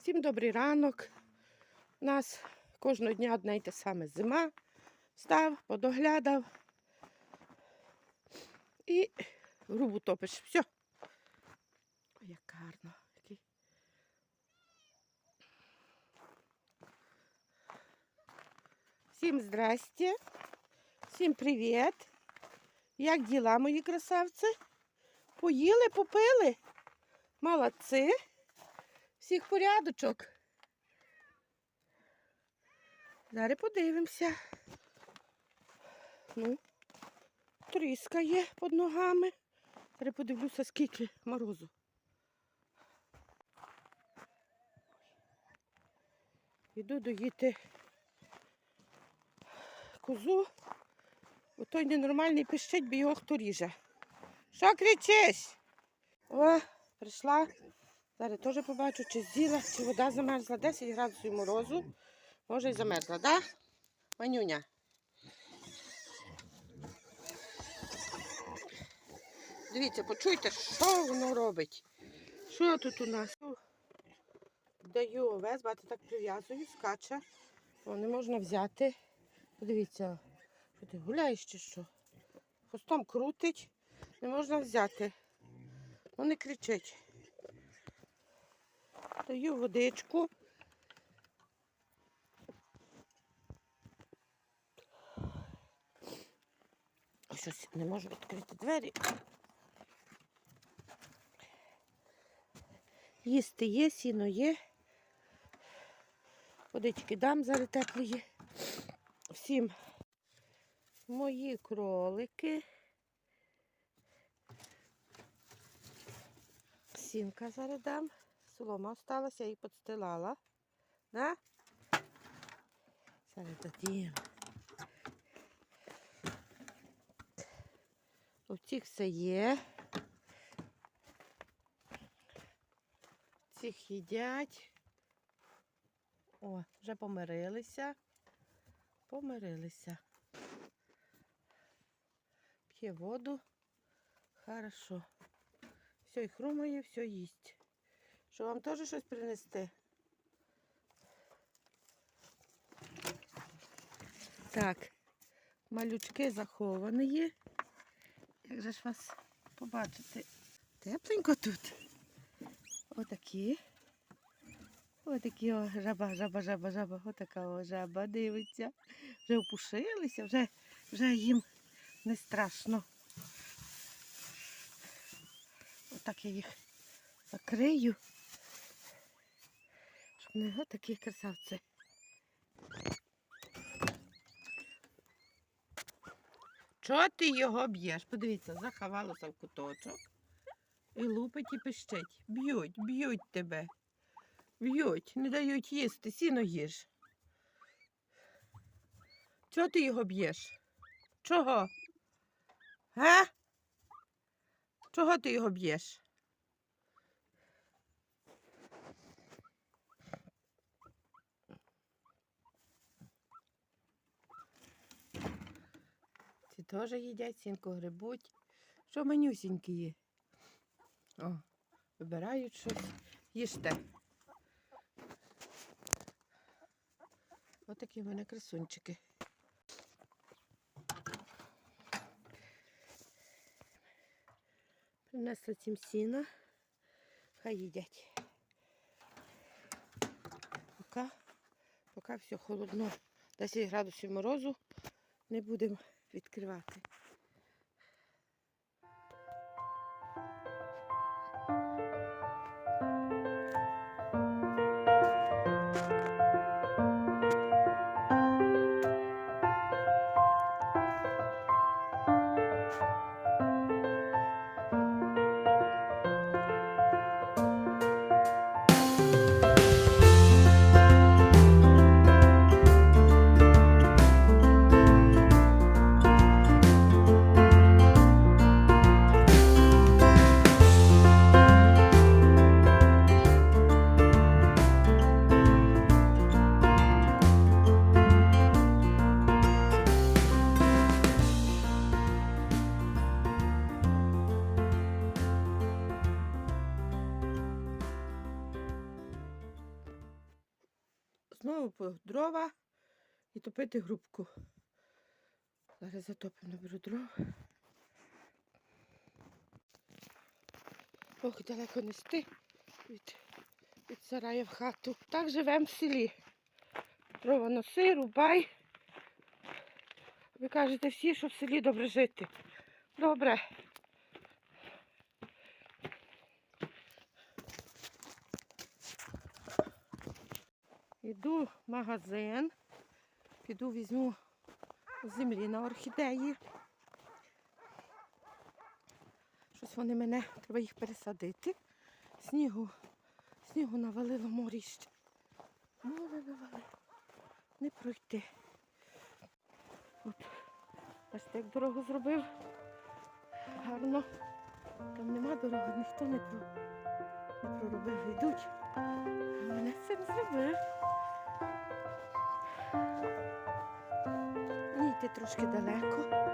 Всім добрий ранок. У нас кожного дня одне й те саме зима. Став, подоглядав і грубу топиш. Все. Ой, як гарно. Всім здрасте. Всім привіт. Як діла, мої красавці? Поїли, попили? Молодці. Всіх порядочок. Зараз подивимося. Ну, тріскає під ногами. Зараз подивлюся, скільки морозу. Іду доїти козу. Бо той ненормальний пищить, бо його хто ріже. Що кричиш? О, прийшла. Зараз теж побачу, чи з'їла, чи вода замерзла. 10 градусів морозу. Може й замерзла, так? Да? Манюня. Дивіться, почуйте, що воно робить. Що тут у нас? Даю овес, бачите, так прив'язую, скаче. О, не можна взяти. Подивіться, ти гуляєш чи що? Хвостом крутить, не можна взяти. Ну не кричить. Даю водичку. Щось не можу відкрити двері. Їсти є, сіно є. Водички дам зараз теплої. Всім мої кролики. Сінка зараз дам. Солома осталася, її підстилала. Да? Зараз дадім. У цих все є. Цих їдять. О, вже помирилися. Помирилися. П'є воду. Хорошо. Все, і хрумає, все їсть. Що вам теж щось принести? Так, малючки заховані є. Як же ж вас побачити? Тепленько тут. Отакі. Отакі о, жаба, жаба, жаба, жаба. Отака о, жаба дивиться. Вже опушилися, вже, вже їм не страшно. Отак я їх закрию. Щоб не отакі красавці. Чого ти його б'єш? Подивіться, заховалося в куточок. І лупить і пищить. Б'ють, б'ють тебе. Б'ють, не дають їсти, сіно їж. Чого ти його б'єш? Чого? Га? Чого ти його б'єш? Теж їдять, сінку грибуть. Що манюсінькі є? О, вибирають щось. Їжте. Отакі в мене красунчики. Принесла цим сіна. Хай їдять. Поки, поки все холодно. 10 градусів морозу не будемо відкривати. Знову дрова і топити грубку. Зараз затопимо наберу дров. Ох, далеко нести від, від сарая в хату. Так живемо в селі. Дрова носи, рубай. Ви кажете всі, що в селі добре жити. Добре. Йду в магазин, піду візьму землі на орхідеї. Щось вони мене, треба їх пересадити. Снігу, снігу навалило моріще. Море навалило. Не пройти. От, бачите, як дорогу зробив. Гарно. Там нема дороги, ніхто не, про, проробив. Йдуть. Мене цим трошки далеко.